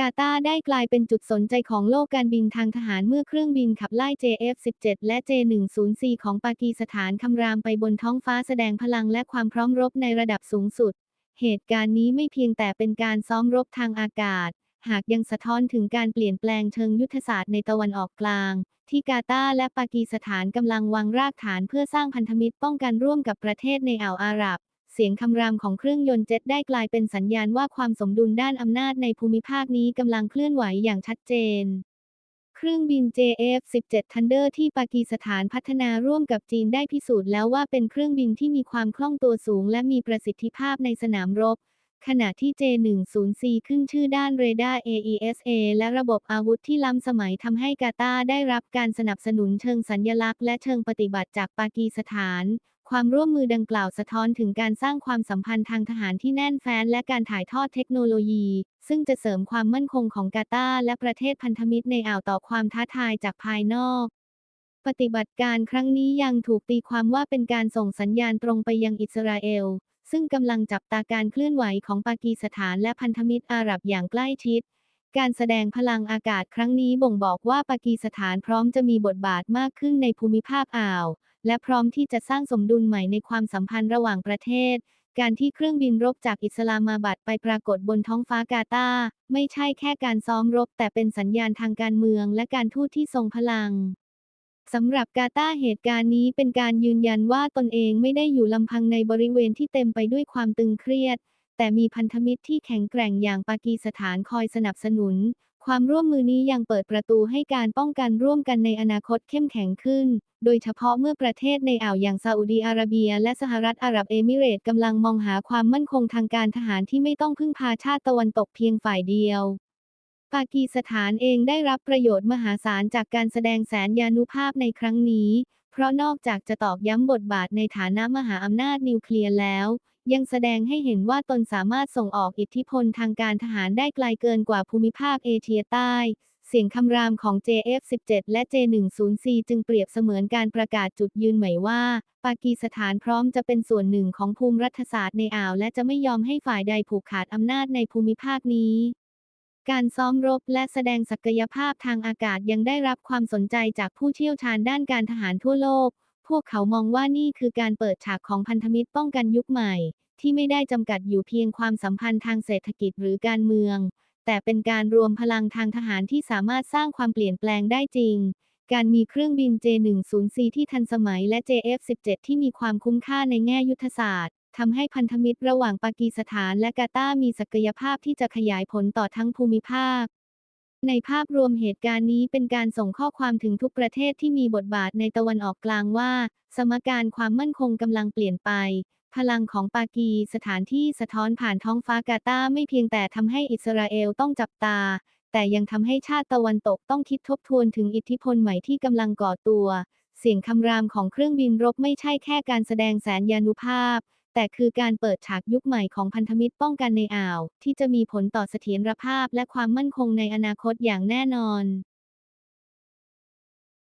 กาตาได้กลายเป็นจุดสนใจของโลกการบินทางทหารเมื่อเครื่องบินขับไล่ JF-17 และ J-104 ของปากีสถานคำรามไปบนท้องฟ้าแสดงพลังและความพร้อมรบในระดับสูงสุด เหตุการณ์นี้ไม่เพียงแต่เป็นการซ้อมรบทางอากาศ หากยังสะท้อนถึงการเปลี่ยนแปลงเชิงยุทธศาสตร์ในตะวันออกกลาง ที่กาตาและปากีสถานกำลังวางรากฐานเพื่อสร้างพันธมิตรป้องกันร่วมกับประเทศในอ่าวอาหรับ เสียงคำรามของเครื่องยนต์เจ็ตได้กลายเป็นสัญญาณว่าความสมดุลด้านอำนาจในภูมิภาคนี้กำลังเคลื่อนไหวอย่างชัดเจน เครื่องบิน JF-17 Thunder ที่ปากีสถานพัฒนาร่วมกับจีนได้พิสูจน์แล้วว่าเป็นเครื่องบินที่มีความคล่องตัวสูงและมีประสิทธิภาพในสนามรบ ขณะที่ J-104 ขึ้นชื่อด้านเรดาร์ AESA และระบบอาวุธที่ล้ำสมัยทำให้กาตาร์ได้รับการสนับสนุนเชิงสัญญลักษณ์และเชิงปฏิบัติจากปากีสถาน ความร่วมมือดังกล่าวสะท้อนถึงการสร้างความสัมพันธ์ทางทหารที่แน่นแฟ้นและการถ่ายทอดเทคโนโลยี ซึ่งจะเสริมความมั่นคงของกาตาร์และประเทศพันธมิตรในอ่าวต่อความท้าทายจากภายนอกปฏิบัติการครั้งนี้ยังถูกตีความว่าเป็นการส่งสัญญาณตรงไปยังอิสราเอล ซึ่งกำลังจับตาการเคลื่อนไหวของปากีสถานและพันธมิตรอาหรับอย่างใกล้ชิด การแสดงพลังอากาศครั้งนี้บ่งบอกว่าปากีสถานพร้อมจะมีบทบาทมากขึ้นในภูมิภาคอ่าว และพร้อมที่จะสร้างสมดุลใหม่ในความสัมพันธ์ระหว่างประเทศ การที่เครื่องบินรบจากอิสลามาบัดไปปรากฏบนท้องฟ้ากาตาร์ไม่ใช่แค่การซ้อมรบ แต่เป็นสัญญาณทางการเมืองและการทูตที่ทรงพลังสำหรับกาตาเหตุการณ์นี้เป็นการยืนยันว่าตนเองไม่ได้อยู่ลำพังในบริเวณที่เต็มไปด้วยความตึงเครียด แต่มีพันธมิตรที่แข็งแกร่งอย่างปากีสถานคอยสนับสนุน ความร่วมมือนี้ยังเปิดประตูให้การป้องกันร่วมกันในอนาคตเข้มแข็งขึ้น โดยเฉพาะเมื่อประเทศในอ่าวอย่างซาอุดีอาระเบีย และสหรัฐอาหรับเอมิเรต์กำลังมองหาความมั่นคงทางการทหารที่ไม่ต้องพึ่งพาชาติตะวันตกเพียงฝ่ายเดียว ปากีสถานเองได้รับประโยชน์มหาศาลจากการแสดงแสนยานุภาพในครั้งนี้ เพราะนอกจากจะตอกย้ำบทบาทในฐานะมหาอำนาจนิวเคลียร์แล้ว ยังแสดงให้เห็นว่าตนสามารถส่งออกอิทธิพลทางการทหารได้ไกลเกินกว่าภูมิภาคเอเชียใต้ เสียงคำรามของ JF-17 และ J-104 จึงเปรียบเสมือนการประกาศจุดยืนใหม่ว่า ปากีสถานพร้อมจะเป็นส่วนหนึ่งของภูมิรัฐศาสตร์ในอ่าว และจะไม่ยอมให้ฝ่ายใดผูกขาดอำนาจในภูมิภาคนี้ การซ้อมรบและแสดงศักยภาพทางอากาศยังได้รับความสนใจจากผู้เชี่ยวชาญด้านการทหารทั่วโลก พวกเขามองว่านี่คือการเปิดฉากของพันธมิตรป้องกันยุคใหม่ ที่ไม่ได้จำกัดอยู่เพียงความสัมพันธ์ทางเศรษฐกิจหรือการเมือง แต่เป็นการรวมพลังทางทหารที่สามารถสร้างความเปลี่ยนแปลงได้จริง การมีเครื่องบิน J-104 ที่ทันสมัยและ JF-17 ที่มีความคุ้มค่าในแง่ยุทธศาสตร์ ทำให้พันธมิตรระหว่างปากีสถานและกาตาร์มีศักยภาพที่จะขยายผลต่อทั้งภูมิภาค ในภาพรวมเหตุการณ์นี้เป็นการส่งข้อความถึงทุกประเทศที่มีบทบาทในตะวันออกกลางว่า สมการความมั่นคงกำลังเปลี่ยนไป พลังของปากีสถานที่สะท้อนผ่านท้องฟ้ากาตาร์ไม่เพียงแต่ทำให้อิสราเอลต้องจับตา แต่ยังทำให้ชาติตะวันตกต้องคิดทบทวนถึงอิทธิพลใหม่ที่กำลังก่อตัว เสียงคำรามของเครื่องบินรบไม่ใช่แค่การแสดงแสนยานุภาพ แต่คือการเปิดฉากยุคใหม่ของพันธมิตรป้องกันในอ่าว ที่จะมีผลต่อเสถียรภาพและความมั่นคงในอนาคตอย่างแน่นอน